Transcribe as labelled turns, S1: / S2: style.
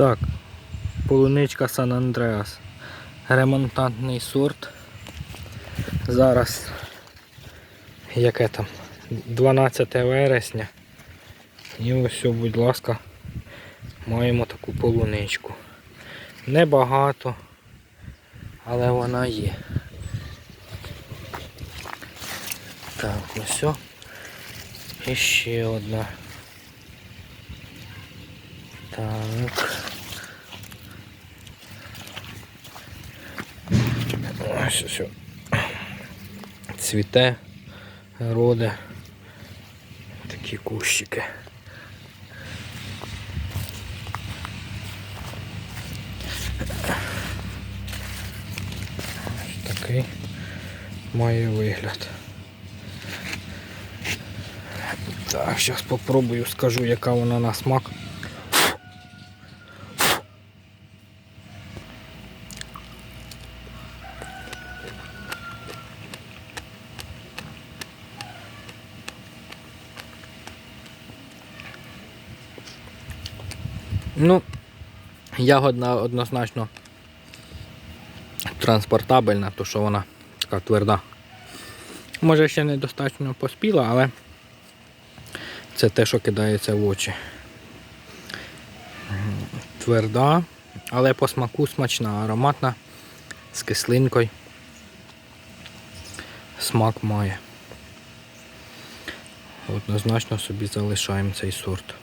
S1: Так, полуничка Сан Андреас. Ремонтантний сорт. Зараз яке там? 12 вересня. І ось, будь ласка, маємо таку полуничку. Небагато, але вона є. Так, ось. І ще одна. Так. Ось ось. Цвіте, роде. Такі кущики. Такий має вигляд. Так, зараз попробую, скажу, яка вона на смак. Ну, ягодна однозначно транспортабельна, то що вона така тверда. Може ще недостатньо поспіла, але це те, що кидається в очі. Тверда, але по смаку смачна, ароматна, з кислинкою. Смак має. Однозначно собі залишаємо цей сорт.